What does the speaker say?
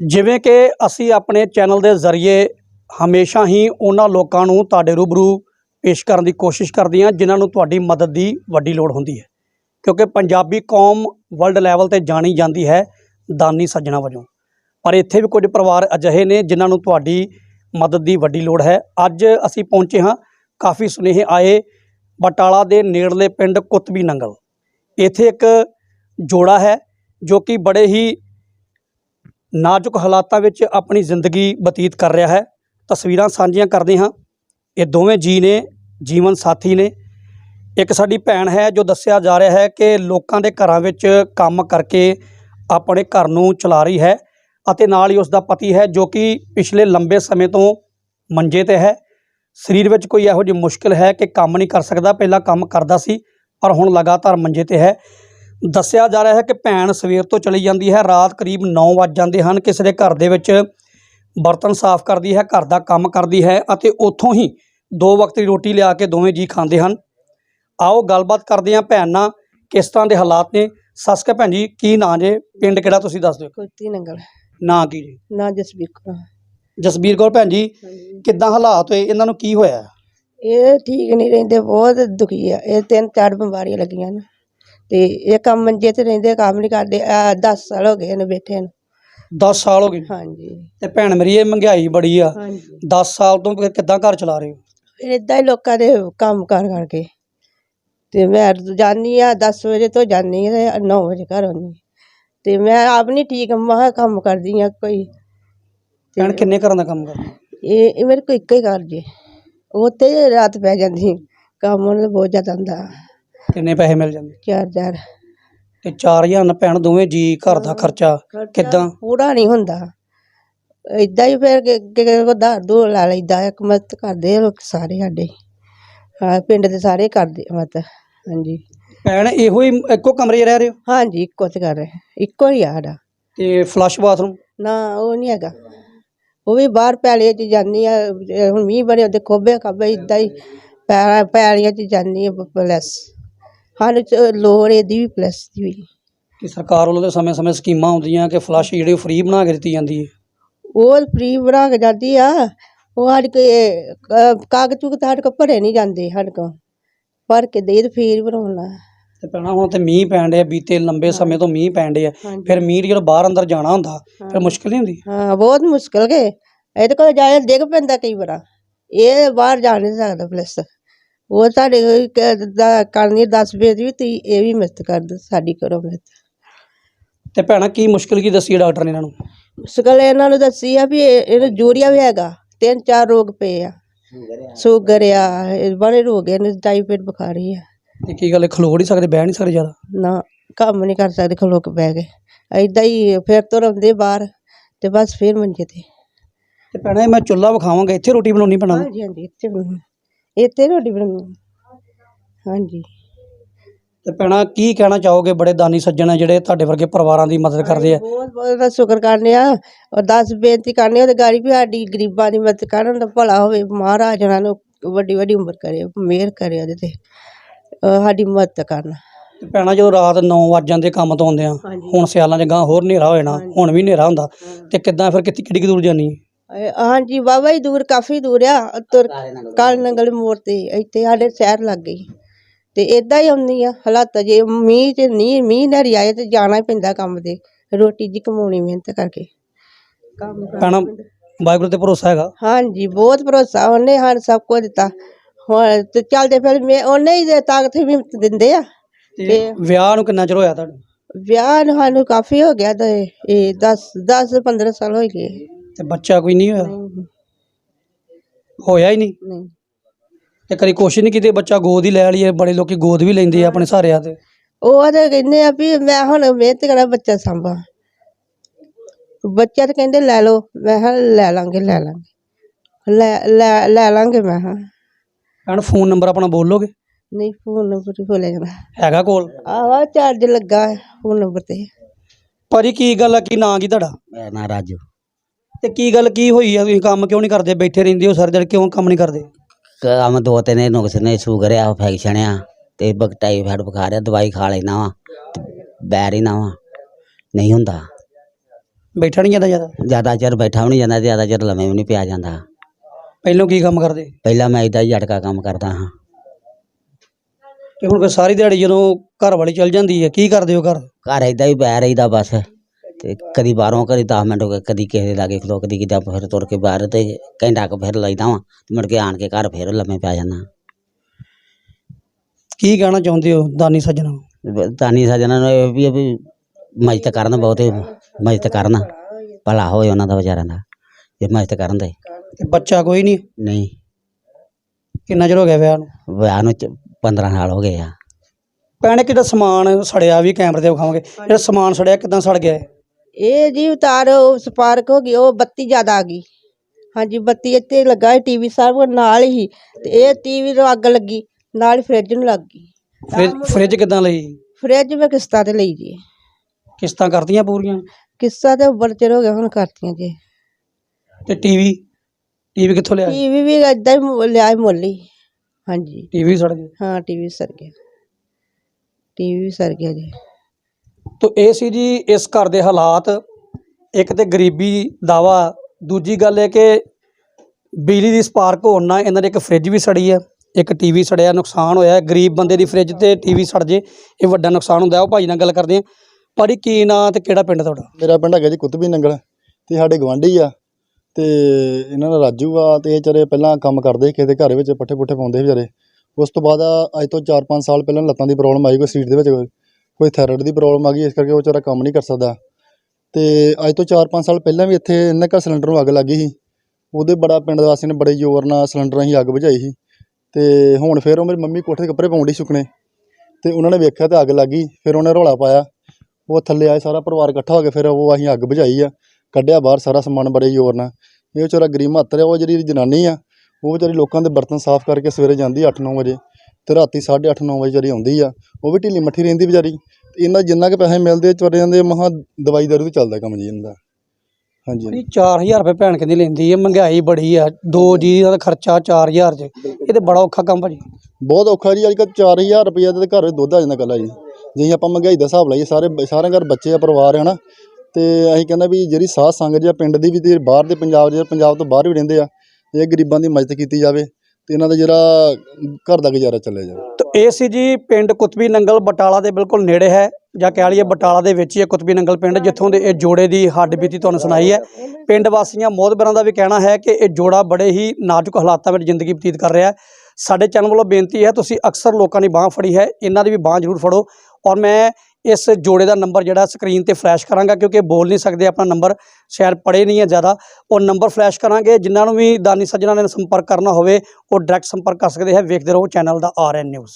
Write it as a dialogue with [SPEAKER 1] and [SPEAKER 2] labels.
[SPEAKER 1] ਜਿਵੇਂ ਕਿ ਅਸੀਂ ਆਪਣੇ ਚੈਨਲ ਦੇ ਜ਼ਰੀਏ ਹਮੇਸ਼ਾ ਹੀ ਉਹਨਾਂ ਲੋਕਾਂ ਨੂੰ ਤੁਹਾਡੇ ਰੂਬਰੂ ਪੇਸ਼ ਕਰਨ ਦੀ ਕੋਸ਼ਿਸ਼ ਕਰਦੇ ਹਾਂ, ਜਿਨ੍ਹਾਂ ਨੂੰ ਤੁਹਾਡੀ ਮਦਦ ਦੀ ਵੱਡੀ ਲੋੜ ਹੁੰਦੀ ਹੈ। ਕਿਉਂਕਿ ਪੰਜਾਬੀ ਕੌਮ ਵਰਲਡ ਲੈਵਲ ਤੇ ਜਾਣੀ ਜਾਂਦੀ ਹੈ ਦਾਨੀ ਸੱਜਣਾ ਵਜੋਂ। ਪਰ ਇੱਥੇ ਵੀ ਕੁਝ ਪਰਿਵਾਰ ਅਜਿਹੇ ਨੇ ਜਿਨ੍ਹਾਂ ਨੂੰ ਤੁਹਾਡੀ ਮਦਦ ਦੀ ਵੱਡੀ ਲੋੜ ਹੈ। ਅੱਜ ਅਸੀਂ ਪਹੁੰਚੇ ਹਾਂ ਕਾਫੀ ਸੁਨੇਹੇ ਆਏ ਬਟਾਲਾ ਦੇ ਨੇੜਲੇ ਪਿੰਡ ਕੁਤਬੀ ਨੰਗਲ। ਇੱਥੇ ਇੱਕ ਜੋੜਾ ਹੈ ਜੋ ਕਿ ਬੜੇ ਹੀ ਨਾਜ਼ੁਕ ਹਾਲਾਤਾਂ ਵਿੱਚ ਆਪਣੀ ਜ਼ਿੰਦਗੀ ਬਤੀਤ ਕਰ ਰਿਹਾ ਹੈ। ਤਸਵੀਰਾਂ ਸਾਂਝੀਆਂ ਕਰਦੇ ਹਾਂ। ਇਹ ਦੋਵੇਂ ਜੀ ਨੇ, ਜੀਵਨ ਸਾਥੀ ਨੇ। ਇੱਕ ਸਾਡੀ ਭੈਣ ਹੈ ਜੋ ਦੱਸਿਆ ਜਾ ਰਿਹਾ ਹੈ ਕਿ ਲੋਕਾਂ ਦੇ ਘਰਾਂ ਵਿੱਚ ਕੰਮ ਕਰਕੇ ਆਪਣੇ ਘਰ ਨੂੰ ਚਲਾ ਰਹੀ ਹੈ ਅਤੇ ਨਾਲ ਹੀ ਉਸ ਦਾ ਪਤੀ ਹੈ ਜੋ ਕਿ ਪਿਛਲੇ ਲੰਬੇ ਸਮੇਂ ਤੋਂ ਮੰਜੇ ਤੇ ਹੈ। ਸਰੀਰ ਵਿੱਚ ਕੋਈ ਇਹੋ ਜਿਹੀ ਮੁਸ਼ਕਲ ਹੈ ਕਿ ਕੰਮ ਨਹੀਂ ਕਰ ਸਕਦਾ। ਪਹਿਲਾਂ ਕੰਮ ਕਰਦਾ ਸੀ, ਪਰ ਹੁਣ ਲਗਾਤਾਰ ਮੰਜੇ ਤੇ ਹੈ। ਦੱਸਿਆ ਜਾ ਰਿਹਾ ਹੈ ਕਿ ਭੈਣ ਸਵੇਰ ਤੋਂ ਚਲੀ ਜਾਂਦੀ ਹੈ ਰਾਤ ਕਰੀਬ 9 ਵੱਜ ਜਾਂਦੇ ਹਨ। ਕਿਸੇ ਦੇ ਘਰ ਦੇ ਵਿੱਚ ਬਰਤਨ ਸਾਫ਼ ਕਰਦੀ ਹੈ ਘਰ ਦਾ ਕੰਮ ਕਰਦੀ ਹੈ ਅਤੇ ਉੱਥੋਂ ਹੀ ਦੋ ਵਕਤ ਦੀ ਰੋਟੀ ਲਿਆ ਕੇ ਦੋਵੇਂ ਜੀ ਖਾਂਦੇ ਹਨ। ਆਓ ਗੱਲਬਾਤ ਕਰਦੇ ਹਾਂ ਭੈਣ ਨਾਲ ਕਿਸ ਤਰ੍ਹਾਂ ਦੇ ਹਾਲਾਤ ਨੇ। ਸੱਸ ਕੇ ਭੈਣ ਜੀ ਕੀ ਨਾਂ ਜੇ? ਪਿੰਡ ਕਿਹੜਾ ਤੁਸੀਂ ਦੱਸ ਦਿਓ।
[SPEAKER 2] ਕੁੱਤੀ ਨੰਗਲ।
[SPEAKER 1] ਨਾਂ ਕੀ ਜੀ?
[SPEAKER 2] ਨਾ ਜਸਬੀਰ ਕੌਰ।
[SPEAKER 1] ਜਸਬੀਰ ਕੌਰ ਭੈਣ ਜੀ ਕਿੱਦਾਂ ਹਾਲਾਤ ਹੋਏ? ਇਹਨਾਂ ਨੂੰ ਕੀ ਹੋਇਆ?
[SPEAKER 2] ਇਹ ਠੀਕ ਨਹੀਂ ਰਹਿੰਦੇ ਬਹੁਤ ਦੁਖੀ ਆ। ਇਹ ਤਿੰਨ ਚਾਰ ਬਿਮਾਰੀਆਂ ਲੱਗੀਆਂ ਨੇ। ਤੇ ਇਹ ਕੰਮ ਮੰਜੇ ਤੇ ਰਹਿੰਦੇ ਕੰਮ ਨਹੀਂ ਕਰਦੇ ਆ 10 ਸਾਲ ਹੋ ਗਏ ਨੇ ਬੈਠੇ ਨੂੰ।
[SPEAKER 1] 10 ਸਾਲ ਹੋ ਗਏ?
[SPEAKER 2] ਹਾਂਜੀ।
[SPEAKER 1] ਤੇ ਭੈਣ ਮੇਰੀ ਇਹ ਮਹਿੰਗਾਈ ਬੜੀ ਆ।
[SPEAKER 2] ਹਾਂਜੀ।
[SPEAKER 1] 10 ਸਾਲ ਤੋਂ ਫਿਰ ਕਿੱਦਾਂ ਘਰ ਚਲਾ ਰਹੇ ਹੋ?
[SPEAKER 2] ਫਿਰ ਇਦਾਂ ਹੀ ਲੋਕਾਂ ਦੇ ਕੰਮ ਕਰ ਕਰਕੇ। ਤੇ ਮੈਂ ਜਾਨੀ ਆ 10 ਵਜੇ ਤੋਂ ਜਾਨੀ ਆ ਤੇ 9 ਵਜੇ ਘਰ ਆਉਂਦੀ ਤੇ ਮੈਂ ਆਪ ਨਹੀਂ ਠੀਕ ਮਹਾ ਕੰਮ ਕਰਦੀ ਆ ਕੋਈ।
[SPEAKER 1] ਭੈਣ ਕਿੰਨੇ ਘਰਾਂ ਦਾ ਕੰਮ ਕਰਦੇ?
[SPEAKER 2] ਇਹ ਇਹ ਮੇਰੇ ਕੋਲ ਇੱਕੋ ਹੀ ਘਰ ਜੇ। ਉੱਥੇ ਰਾਤ ਪੈ ਜਾਂਦੀ। ਕੰਮ ਉਹਨਾਂ ਦਾ ਬਹੁਤ ਜ਼ਿਆਦਾ ਹੁੰਦਾ।
[SPEAKER 1] ਕਿੰਨੇ ਪੈਸੇ ਮਿਲ ਜਾਂਦੇ?
[SPEAKER 2] ਚਾਰ ਚਾਰ।
[SPEAKER 1] ਤੇ 4000 ਨਾਲ ਭੈਣ ਦੋਵੇਂ ਜੀ ਘਰ ਦਾ ਖਰਚਾ ਕਿੱਦਾਂ?
[SPEAKER 2] ਪੂਰਾ ਨਹੀਂ ਹੁੰਦਾ। ਇਦਾਂ ਹੀ ਫਿਰ ਕਿ ਕੋ ਦਾ ਦੋ ਲਾ ਲਈਦਾ ਇੱਕ ਮਦਦ ਕਰਦੇ ਆ ਲੋਕ ਸਾਰੇ ਸਾਡੇ। ਹਾਂ ਪਿੰਡ ਦੇ ਸਾਰੇ ਕਰਦੇ ਆ ਮਦਦ ਹਾਂਜੀ।
[SPEAKER 1] ਭੈਣ ਇਹੋ ਹੀ ਇੱਕੋ ਕਮਰੇ 'ਚ ਰਹਿ ਰਹੇ ਹੋ?
[SPEAKER 2] ਹਾਂਜੀ ਇੱਕੋ ਤੇ ਕਰ ਰਹੇ ਇੱਕੋ ਹੀ ਆ ਸਾਡਾ।
[SPEAKER 1] ਤੇ ਫਲਸ਼ ਬਾਥਰੂਮ
[SPEAKER 2] ਨਾ ਉਹ ਨਹੀਂ ਹੈਗਾ। ਉਹ ਵੀ ਬਾਹਰ ਪੈਲੀਆਂ 'ਚ ਜਾਂਦੀ ਆ ਹੁਣ ਮੀਂਹ ਬਣੇ ਉਹਦੇ ਖੋਬੇ ਖਾਬੇ ਇਦਾਂ ਹੀ ਪੈ- ਪੈਲੀਆਂ 'ਚ ਜਾਂਦੀ ਆ ਪਲੱਸ ਸਾਨੂੰ ਚ- ਲੋੜ ਇਹਦੀ ਵੀ ਪਲੱਸ ਦੀ ਵੀ।
[SPEAKER 1] ਕਿ ਸਰਕਾਰ ਵੱਲੋਂ ਤੇ ਸਮੇਂ-ਸਮੇਂ ਸਕੀਮਾਂ ਆਉਂਦੀਆਂ ਕਿ ਫਲਸ਼ ਜਿਹੜੀ ਫ੍ਰੀ ਬਣਾ ਕੇ ਦਿੱਤੀ ਜਾਂਦੀ ਹੈ।
[SPEAKER 2] ਉਹ ਫ੍ਰੀ ਬਣਾ ਕੇ ਜਾਂਦੀ ਆ। ਉਹ ਸਾਡੇ ਕੋ ਕਾਗਜ਼ ਚੁਗ ਤਾਂ ਸਾਡੇ ਕੋ ਭਰੇ ਨਹੀਂ ਜਾਂਦੇ ਸਾਡੇ ਕੋ ਭਰ ਕੇ ਦੇ ਤੇ ਫੇਰ ਬਣਾਉਣਾ
[SPEAKER 1] ਤੇ ਭੈਣਾ ਹੁਣ ਤੇ ਮੀਂਹ ਪੈਣ ਡਿਆ ਬੀਤੇ ਲੰਬੇ ਸਮੇਂ ਤੋਂ ਮੀਂਹ ਪੈਣ ਡਿਆ।
[SPEAKER 2] ਹਾਂਜੀ।
[SPEAKER 1] ਫਿਰ ਮੀਂਹ ਜਦੋਂ ਬਾਹਰ ਅੰਦਰ ਜਾਣਾ ਹੁੰਦਾ ਫਿਰ ਮੁਸ਼ਕਿਲ ਨਹੀਂ ਹੁੰਦੀ?
[SPEAKER 2] ਹਾਂ ਬਹੁਤ ਮੁਸ਼ਕਲ ਕੇ ਇਹਦੇ ਕੋਲ ਜਾਇਆ ਡਿੱਗ ਪੈਂਦਾ ਕਈ ਵਾਰ। ਇਹ ਬਾਹਰ ਜਾ ਨਹੀਂ ਸਕਦਾ ਪਲੱਸ ਉਹ ਤੁਹਾਡੇ ਕੋਲ ਕ- ਦਾ ਕਰਨੀ 10 ਰੁਪਏ ਦੀ ਵੀ ਤੁਸੀਂ ਇਹ ਵੀ ਮਦਦ ਕਰ ਦਿਓ ਸਾਡੀ ਕਰੋ ਮਦਦ
[SPEAKER 1] ਤੇ ਭੈਣਾ ਕੀ ਮੁਸ਼ਕਿਲ ਕੀ ਦੱਸੀ ਹੈ ਡਾਕਟਰ ਨੇ ਇਹਨਾਂ ਨੂੰ?
[SPEAKER 2] ਮੁਸ਼ਕਲ ਇਹਨਾਂ ਨੂੰ ਦੱਸੀ ਆ ਵੀ ਇਹ- ਇਹਨੂੰ ਜੂਰੀਆ ਵੀ ਹੈਗਾ ਤਿੰਨ ਚਾਰ ਰੋਗ ਪਏ ਆ। ਸ਼ੂਗਰ ਆ ਇਹ ਬੜੇ ਰੋਗ ਇਹਨੂੰ ਟਾਈਫਾਇਡ ਬੁਖਾਰੀ ਆ।
[SPEAKER 1] ਤੇ ਕੀ ਗੱਲ ਹੈ, ਖਲੋ ਨਹੀਂ ਸਕਦੇ ਬਹਿ ਨਹੀਂ ਸਕਦੇ ਜ਼ਿਆਦਾ?
[SPEAKER 2] ਨਾ ਕੰਮ ਨਹੀਂ ਕਰ ਸਕਦੇ ਖਲੋ ਕੇ ਬਹਿ ਕੇ। ਏਦਾਂ ਹੀ ਫਿਰ ਤੁਰ ਆਉਂਦੇ ਬਾਹਰ ਤੇ ਬਸ ਫਿਰ ਮੰਜੇ ਤੇ।
[SPEAKER 1] ਤੇ ਭੈਣਾ ਇਹ ਮੈਂ ਚੁੱਲ੍ਹਾ ਵਿਖਾਵਾਂਗਾ ਇੱਥੇ ਰੋਟੀ ਬਣਾਉਣੀ ਪੈਣਾ।
[SPEAKER 2] ਹਾਂਜੀ ਹਾਂਜੀ ਇੱਥੇ ਬਣਾਉਣੀ। ਇੱਥੇ ਰੋਟੀ ਬਣਾਉਣੀ ਹਾਂਜੀ।
[SPEAKER 1] ਤੇ ਭੈਣਾ ਕੀ ਕਹਿਣਾ ਚਾਹੋਗੇ ਬੜੇ ਦਾਨੀ ਸੱਜਣ ਆ ਜਿਹੜੇ ਤੁਹਾਡੇ ਵਰਗੇ ਪਰਿਵਾਰਾਂ ਦੀ ਮਦਦ ਕਰਦੇ ਆ?
[SPEAKER 2] ਬਹੁਤ ਬਹੁਤ ਦਾ ਸ਼ੁਕਰ ਕਰਨੇ ਆ। ਔਰ ਦਸ ਬੇਨਤੀ ਕਰਨੇ ਉਹਦੇ ਗਾੜੀ ਵੀ ਸਾਡੀ ਗਰੀਬਾਂ ਦੀ ਮਦਦ ਕਰਨ ਦਾ ਭਲਾ ਹੋਵੇ। ਮਹਾਰਾਜ ਉਹਨਾਂ ਨੂੰ ਵੱਡੀ ਵੱਡੀ ਉਮਰ ਕਰੇ ਮਿਹਰ ਕਰੇ ਉਹਦੇ ਤੇ ਅਹ ਸਾਡੀ ਮਦਦ ਕਰਨ।
[SPEAKER 1] ਤੇ ਭੈਣਾ ਜਦੋਂ ਰਾਤ 9 ਵਜ ਜਾਂਦੇ ਕੰਮ ਤੋਂ ਆਉਂਦੇ ਆ
[SPEAKER 2] ਹਾਂਜੀ।
[SPEAKER 1] ਹੁਣ ਸਿਆਲਾਂ 'ਚ ਗਾਂ ਹੋਰ ਹਨੇਰਾ ਹੋ ਜਾਣਾ ਹੁਣ ਵੀ ਹਨੇਰਾ ਹੁੰਦਾ। ਤੇ ਕਿੱਦਾਂ ਫਿਰ ਕਿੱਥੇ ਕਿੱਡੀ ਕੁ ਦੂਰ ਜਾਨੀ
[SPEAKER 2] ਅਹ ਹਾਂਜੀ ਵਾਹਵਾ ਹੀ ਦੂਰ ਕਾਫੀ ਦੂਰ ਆ ਤੁਰ ਕਾਲ ਨੰਗਲ ਮੋੜ ਤੇ ਇੱਥੇ ਸਾਡੇ ਸ਼ਹਿਰ ਲੱਗ ਗਈ। ਤੇ ਇਦਾਂ ਹੀ ਆਉਂਦੀ ਆ ਹਾਲਾਤ ਜੇ ਮੀਂਹ ਤੇ ਨਹੀਂ ਮੀਂਹ ਨਰੀ ਆਏ ਤੇ ਜਾਣਾ ਹੀ ਪੈਂਦਾ ਕੰਮ ਤੇ ਰੋਟੀ ਜੀ ਕਮਾਉਣੀ ਮਿਹਨਤ ਕਰਕੇ। ਕੰਮ ਕਰ-
[SPEAKER 1] ਭੈਣਾ ਵਾਹਿਗੁਰੂ ਤੇ ਭਰੋਸਾ ਹੈਗਾ?
[SPEAKER 2] ਹਾਂਜੀ ਬਹੁਤ ਭਰੋਸਾ ਉਹਨੇ ਸਾਨੂੰ ਸਭ ਕੁਝ ਦਿੱਤਾ। ਹੁਣ ਤੇ ਚੱਲਦੇ ਫਿਰ ਮੈਂ ਉਹਨੇ ਹੀ ਦੇ ਤਾਕਤ ਵੀ ਦਿੰਦੇ ਆ।
[SPEAKER 1] ਤੇ ਵਿਆਹ ਨੂੰ ਕਿੰਨਾ ਚਿਰ ਹੋਇਆ ਤੁਹਾਡਾ?
[SPEAKER 2] ਵਿਆਹ ਨੂੰ ਸਾਨੂੰ ਕਾਫੀ ਹੋ ਗਿਆ ਤੇ ਇਹ 10 10 15 ਸਾਲ ਹੋ ਗਏ।
[SPEAKER 1] ਤੇ ਬੱਚਾ ਕੋਈ ਨਹੀਂ ਹੋਇਆ।
[SPEAKER 2] ਨਹੀਂ
[SPEAKER 1] ਹੋਇਆ ਹੀ ਨਹੀਂ।
[SPEAKER 2] ਨਹੀਂ।
[SPEAKER 1] ਤੇ ਕਦੀ ਕੋਸ਼ਿਸ਼ ਨਹੀਂ ਕੀਤੀ ਬੱਚਾ ਗੋਦ ਹੀ ਲੈ ਲਈਏ ਬੜੇ ਲੋਕੀ ਗੋਦ ਵੀ ਲੈਂਦੇ ਆ ਆਪਣੇ ਸਹਾਰਿਆਂ ਤੇ।
[SPEAKER 2] ਉਹ ਤਾਂ ਕਹਿੰਦੇ ਆ ਵੀ ਮੈਂ ਹੁਣ ਮਿਹਨਤ ਕਰਾਂ ਬੱਚਾ ਸੰਭਾਂ। ਬੱਚਾ ਤਾਂ ਕਹਿੰਦੇ ਲੈ ਲਓ ਮੈਂ ਕਿਹਾ ਲੈ ਲਾਂਗੇ ਲੈ ਲਾਂਗੇ। ਲੈ ਲੈ ਲੈ ਲਾਂਗੇ ਮੈਂ ਹਾਂ
[SPEAKER 1] ਭੈਣ ਫੋਨ ਨੰਬਰ ਆਪਣਾ ਬੋਲੋਗੇ?
[SPEAKER 2] ਨਹੀਂ ਫੋਨ ਨੰਬਰ ਭੁੱਲ ਜਾਣਾ
[SPEAKER 1] ਹੈਗਾ ਕੋਲ?
[SPEAKER 2] ਆਹ ਚਾਰਜ ਲੱਗਾ ਫੋਨ ਨੰਬਰ ਤੇ।
[SPEAKER 1] ਭਾਜੀ ਕੀ ਗੱਲ ਆ ਕੀ ਨਾਂ ਕੀ ਤੁਹਾਡਾ?
[SPEAKER 3] ਮੇਰਾ ਨਾਂ ਰਾਜੂ।
[SPEAKER 1] ਤੇ ਕੀ ਗੱਲ ਕੀ ਹੋਈ ਆ? ਤੁਸੀਂ ਕੰਮ ਕਿਉਂ ਨਹੀਂ ਕਰਦੇ? ਬੈਠੇ ਰਹਿੰਦੇ ਹੋ ਸਾਰੀ ਦਿਨ ਕਿਉਂ ਕੰਮ ਨਹੀਂ ਕਰਦੇ?
[SPEAKER 3] ਕੰਮ ਦੋ ਤਿੰਨ ਨੁਕਸ ਨੇ ਸ਼ੂਗਰ ਆ ਫੈਕਸ਼ਨ ਆ ਤੇ ਬਕ ਟਾਈਫਾਇਡ ਬੁਖਾਰ ਆ ਦਵਾਈ ਖਾ ਲੈਣਾ ਵਾ ਬੈਰ ਹੀ ਨਾ ਵਾ ਨਹੀਂ ਹੁੰਦਾ।
[SPEAKER 1] ਬੈਠਾ ਨਹੀਂ ਜਾਂਦਾ ਜ਼ਿਆਦਾ?
[SPEAKER 3] ਜ਼ਿਆਦਾ ਚਿਰ ਬੈਠਾ ਵੀ ਨਹੀਂ ਜਾਂਦਾ ਜ਼ਿਆਦਾ ਚਿਰ ਲੰਮੇ ਵੀ ਨਹੀਂ ਪਿਆ ਜਾਂਦਾ।
[SPEAKER 1] ਪਹਿਲੋਂ ਕੀ ਕੰਮ ਕਰਦੇ?
[SPEAKER 3] ਪਹਿਲਾਂ ਮੈਂ ਇਦਾਂ ਹੀ ਝਟਕਾ ਕੰਮ ਕਰਦਾ ਹਾਂ।
[SPEAKER 1] ਤੇ ਹੁਣ ਫਿਰ ਸਾਰੀ ਦਿਹਾੜੀ ਜਦੋਂ ਘਰ ਵਾਲੀ ਚਲ ਜਾਂਦੀ ਹੈ ਕੀ ਕਰਦੇ ਹੋ ਘਰ?
[SPEAKER 3] ਘਰ ਇਦਾਂ ਹੀ ਬਹਿ ਰਹੀਦਾ ਬਸ। ਤੇ ਕਦੀ ਬਾਹਰੋਂ ਕਦੀ 10 ਮਿੰਟ ਹੋ ਗਏ ਕਦੀ ਕਿਸੇ ਲਾਗੇ ਖਲੋ ਕਦੀ ਕਿਤੇ ਫਿਰ ਤੁਰ ਕੇ ਬਾਹਰ ਤੇ ਘੰਟਾ ਕੁ ਫਿਰ ਲਾਈਦਾ ਵਾਂ ਮੁੜ ਕੇ ਆਣ ਕੇ ਘਰ ਫਿਰ ਲੰਮੇ ਪੈ ਜਾਂਦਾ।
[SPEAKER 1] ਕੀ ਕਹਿਣਾ ਚਾਹੁੰਦੇ ਹੋ ਦਾਨੀ ਸੱਜਣਾ? ਨੂੰ?
[SPEAKER 3] ਤਾਨੀ ਸਜਣਾ ਨੂੰ ਇਹ ਵੀ ਆ ਵੀ ਮਦਦ ਕਰਨ ਬਹੁਤੇ ਮਦਦ ਕਰਨ। ਭਲਾ ਹੋਏ ਉਹਨਾਂ ਦਾ ਵਿਚਾਰਿਆਂ ਦਾ ਇਹ ਮਦਦ ਕਰਨ ਦੇ
[SPEAKER 1] ਤੇ ਬੱਚਾ ਕੋਈ ਨਹੀਂ?
[SPEAKER 3] ਨਹੀਂ।
[SPEAKER 1] ਕਿੰਨਾ ਚਿਰ ਹੋ ਗਿਆ ਵਿਆਹ ਨੂੰ?
[SPEAKER 3] ਵਿਆਹ ਨੂੰ 15 ਸਾਲ ਹੋ ਗਏ ਆ।
[SPEAKER 1] ਭੈਣੇ ਕਿਹਦਾ ਸਮਾਨ ਸੜਿਆ ਵੀ ਕੈਮਰੇ ਤੇ ਵਿਖਾਵਾਂਗੇ। ਜਿਹੜਾ ਸਮਾਨ ਸੜਿਆ ਕਿਦਾਂ ਸੜ ਗਿਆ ਹੈ?
[SPEAKER 2] ਇਹ ਜੀ ਉਤਾਰ ਸਪਾਰਕ ਹੋ ਗਈ ਉਹ ਬੱਤੀ ਜ਼ਿਆਦਾ ਆ ਗਈ। ਹਾਂਜੀ ਬੱਤੀ ਇੱਥੇ ਲੱਗਾ ਟੀਵੀ ਸਭ ਨਾਲ ਹੀ। ਤੇ ਇਹ ਟੀਵੀ ਨੂੰ ਅੱਗ ਲੱਗੀ ਨਾਲ ਹੀ ਫ੍ਰਿਜ ਨੂੰ ਲੱਗ ਗਈ।
[SPEAKER 1] ਫ੍ਰਿਜ ਫ੍ਰਿਜ ਕਿਦਾਂ ਲਈ?
[SPEAKER 2] ਫ੍ਰਿਜ ਮੈਂ ਕਿਸ਼ਤਾਂ ਤੇ ਲਈ ਜੀ।
[SPEAKER 1] ਕਿਸ਼ਤਾਂ ਕਰਤੀਆਂ ਪੂਰੀਆਂ?
[SPEAKER 2] ਕਿਸ਼ਤਾਂ ਤੇ ਬੜੇ ਚਿਰ ਹੋ ਗਿਆ ਹੁਣ ਕਰਤੀਆਂ ਜੀ।
[SPEAKER 1] ਤੇ ਟੀਵੀ? ਟੀਵੀ ਕਿੱਥੋਂ ਲਿਆ
[SPEAKER 2] ਟੀਵੀ ਵੀ ਏਦਾਂ ਹੀ ਲਿਆ ਮੁੱਲ ਹਾਂਜੀ।
[SPEAKER 1] ਟੀਵੀ ਸੜ ਗਿਆ?
[SPEAKER 2] ਹਾਂ ਟੀਵੀ ਸਰ ਗਿਆ। ਟੀਵੀ ਸਰ ਗਿਆ ਜੀ।
[SPEAKER 1] ਤੋ ਇਹ ਸੀ ਜੀ ਇਸ ਘਰ ਦੇ ਹਾਲਾਤ। ਇੱਕ ਤੇ ਗਰੀਬੀ ਦਾਵਾ, ਦੂਜੀ ਗੱਲ ਹੈ ਕਿ ਬਿਜਲੀ ਦੀ ਸਪਾਰਕ ਹੋਣ ਨਾਲ ਇਹਨਾਂ ਦੇ ਇੱਕ ਫ੍ਰਿਜ ਵੀ ਸੜੀ ਹੈ, ਇੱਕ ਟੀਵੀ ਸੜਿਆ, ਨੁਕਸਾਨ ਹੋਇਆ ਹੈ। ਗਰੀਬ ਬੰਦੇ ਦੀ ਫ੍ਰਿਜ ਤੇ ਟੀਵੀ ਸੜ ਜੇ, ਇਹ ਵੱਡਾ ਨੁਕਸਾਨ ਹੁੰਦਾ ਹੈ। ਉਹ ਭਾਈ ਨਾਲ ਗੱਲ ਕਰਦੇ ਆ ਭਾਜੀ, ਕੀ ਨਾਂ ਤੇ ਕਿਹੜਾ ਪਿੰਡ ਤੁਹਾਡਾ?
[SPEAKER 4] ਮੇਰਾ ਪਿੰਡ ਹੈਗਾ ਜੀ ਕੁਤਬੀ ਨੰਗਲ, ਤੇ ਸਾਡੇ ਗਵਾਂਢੀ ਆ, ਤੇ ਇਹਨਾਂ ਦਾ ਰਾਜੂ ਆ, ਤੇ ਇਹ ਚਾਰੇ ਪਹਿਲਾਂ ਕੰਮ ਕਰਦੇ ਸੀ ਕਿਸੇ ਦੇ ਘਰ ਵਿੱਚ ਪੱਠੇ ਪੁੱਠੇ ਪਾਉਂਦੇ ਸੀ ਵਿਚਾਰੇ। ਉਸ ਤੋਂ ਬਾਅਦ ਅੱਜ ਤੋਂ 4-5 ਸਾਲ ਪਹਿਲਾਂ ਲੱਤਾਂ ਦੀ ਪ੍ਰੋਬਲਮ ਆਈ ਕੋਈ ਸੀਟ ਦੇ ਵਿੱਚ। ਕੋਈ- ਕੋਈ ਥਾਇਰਾਇਡ ਦੀ ਪ੍ਰੋਬਲਮ ਆ ਗਈ, ਇਸ ਕਰਕੇ ਉਹ ਵਿਚਾਰਾ ਕੰਮ ਨਹੀਂ ਕਰ ਸਕਦਾ। ਤੇ ਅੱਜ ਤੋਂ 4-5 ਸਾਲ ਪਹਿਲਾਂ ਵੀ ਇੱਥੇ ਇਹਨਾਂ ਘਰ ਸਿਲੰਡਰ ਨੂੰ ਅੱਗ ਲੱਗੀ ਸੀ। ਉਹਦੇ ਬੜਾ ਪਿੰਡ ਵਾਸੀ ਨੇ ਬੜੇ ਜ਼ੋਰ ਨਾਲ ਸਿਲੰਡਰ ਅਸੀਂ ਅੱਗ ਬੁਝਾਈ ਸੀ। ਤੇ ਹੁਣ ਫਿਰ ਉਹ ਮੇਰੀ ਮੰਮੀ ਕੋਠੇ ਦੇ ਕੱਪੜੇ ਪਾਉਂਦੀ ਸੁੱਕਣੇ। ਤੇ ਉਹਨਾਂ ਨੇ ਵੇਖਿਆ ਤੇ ਅੱਗ ਲੱਗੀ ਫਿਰ ਉਹਨੇ ਰੌਲਾ ਪਾਇਆ। ਉਹ ਥੱਲੇ ਆਏ, ਸਾਰਾ ਪਰਿਵਾਰ ਇਕੱਠਾ ਹੋ ਕੇ ਫਿਰ ਉਹ ਅਸੀਂ ਅੱਗ ਬੁਝਾਈ ਆ। ਕੱਢਿਆ ਬਾਹਰ ਸਾਰਾ ਸਮਾਨ ਬੜੇ ਜ਼ੋਰ ਨਾਲ। ਇਹ ਵਿਚਾਰਾ ਗਰੀਬ ਮਾਤਰ ਆ, ਉਹ ਜਿਹੜੀ ਜਨਾਨੀ ਆ, ਉਹ ਵਿਚਾਰੀ ਲੋਕਾਂ ਦੇ ਬਰਤਨ ਸਾਫ਼ ਕਰਕੇ ਸਵੇਰੇ ਜਾਂਦੀ 8-9 ਵਜੇ। ਤੇ ਰਾਤੀ 8:30 9 ਵਜੇ ਵਿਚਾਰੀ ਆਉਂਦੀ ਆ ਉਹ ਵੀ ਢਿੱਲੀ ਮੱਠੀ ਰਹਿੰਦੀ ਵਿਚਾਰੀ। ਇਹਨਾਂ ਜਿੰਨਾ ਕੁ ਪੈਸੇ ਮਿਲਦੇ ਵਿਚਾਰਿਆਂ ਦੇ ਮਹਾ ਦਵਾਈ ਦਾਰੂ ਤੇ ਚੱਲਦਾ ਕੰਮ ਜੀ ਇਹਨਾਂ ਦਾ। ਹਾਂਜੀ ਹਾਂਜੀ।
[SPEAKER 1] ਭਾਜੀ 4000 ਰੁਪਏ ਭੈਣ ਕਹਿੰਦੀ ਲੈਂਦੀ ਹੈ ਮਹਿੰਗਾਈ ਬੜੀ ਆ ਦੋ ਜੀ ਦਾ ਖਰਚਾ 4000 ਚ। ਇਹ ਤੇ ਬੜਾ ਔਖਾ ਕੰਮ ਭਾਜੀ
[SPEAKER 4] ਬਹੁਤ ਔਖਾ ਜੀ ਅੱਜ ਕੱਲ੍ਹ 4000 ਰੁਪਏ ਦੇ ਘਰ ਦੁੱਧ ਆ ਜਾਂਦਾ ਕੱਲਾ ਜੀ। ਜੇ ਆਪਾਂ ਮਹਿੰਗਾਈ ਦਾ ਹਿਸਾਬ ਲਾਈਏ ਸਾਰੇ ਸਾਰੇ ਘਰ ਬੱਚੇ ਆ ਪਰਿਵਾਰ ਹੈ ਨਾ ਤੇ ਅਸੀਂ ਕਹਿੰਦਾ ਵੀ ਜਿਹੜੀ ਸਾਧ ਸੰਗਤ ਜੀ ਪਿੰਡ ਦੀ ਵੀ ਤੇ ਬਾਹਰ ਦੇ ਪੰਜਾਬ ਦੇ ਪੰਜਾਬ ਤੋਂ ਬਾਹਰ ਵੀ ਰਹਿੰਦੇ ਆ ਇਹ ਗਰੀਬਾਂ ਦੀ ਮਦਦ ਕੀਤੀ ਜਾਵੇ। ਤੇ ਇਹਨਾਂ ਦਾ ਜਿਹੜਾ ਘਰ ਦਾ ਗੁਜ਼ਾਰਾ ਚੱਲਿਆ ਜਾਵੇ।
[SPEAKER 1] ਤਾਂ ਇਹ ਸੀ ਜੀ ਪਿੰਡ ਕੁਤਬੀ ਨੰਗਲ ਬਟਾਲਾ ਦੇ ਬਿਲਕੁਲ ਨੇੜੇ ਹੈ, ਜਾਂ ਕਹਿ ਲਈਏ ਬਟਾਲਾ ਦੇ ਵਿੱਚ ਹੀ ਹੈ, ਕੁਤਬੀ ਨੰਗਲ ਪਿੰਡ, ਜਿੱਥੋਂ ਦੇ ਇਹ ਜੋੜੇ ਦੀ ਹੱਡ ਬੀਤੀ ਤੁਹਾਨੂੰ ਸੁਣਾਈ ਹੈ। ਪਿੰਡ ਵਾਸੀਆਂ ਮੋਹਤਬਰਾਂ ਦਾ ਵੀ ਕਹਿਣਾ ਹੈ ਕਿ ਇਹ ਜੋੜਾ ਬੜੇ ਹੀ ਨਾਜ਼ੁਕ ਹਾਲਾਤਾਂ ਵਿੱਚ ਜ਼ਿੰਦਗੀ ਬਤੀਤ ਕਰ ਰਿਹਾ ਹੈ। ਸਾਡੇ ਚੈਨਲ ਵੱਲੋਂ ਬੇਨਤੀ ਹੈ, ਤੁਸੀਂ ਅਕਸਰ ਲੋਕਾਂ ਦੀ ਬਾਹ ਫੜੀ ਹੈ, ਇਹਨਾਂ ਦੀ ਵੀ ਬਾਹ ਜ਼ਰੂਰ ਫੜੋ। ਔਰ ਮੈਂ ਇਸ ਜੋੜੇ ਦਾ ਨੰਬਰ ਜਿਹੜਾ ਸਕਰੀਨ ਤੇ ਫਲੈਸ਼ ਕਰਾਂਗਾ, ਕਿਉਂਕਿ ਬੋਲ ਨਹੀਂ ਸਕਦੇ, ਆਪਣਾ ਨੰਬਰ ਸ਼ਾਇਦ ਪੜੇ ਨਹੀਂ ਹੈ ਜ਼ਿਆਦਾ। ਉਹ ਨੰਬਰ ਫਲੈਸ਼ ਕਰਾਂਗੇ, ਜਿਨ੍ਹਾਂ ਨੂੰ ਵੀ ਦਾਨੀ ਸੱਜਣਾ ਨੇ ਸੰਪਰਕ ਕਰਨਾ ਹੋਵੇ, ਉਹ ਡਾਇਰੈਕਟ ਸੰਪਰਕ ਕਰ ਸਕਦੇ ਹੈ। ਵੇਖਦੇ ਰਹੋ ਚੈਨਲ ਦਾ ਆਰ ਐਨ ਨਿਊਜ਼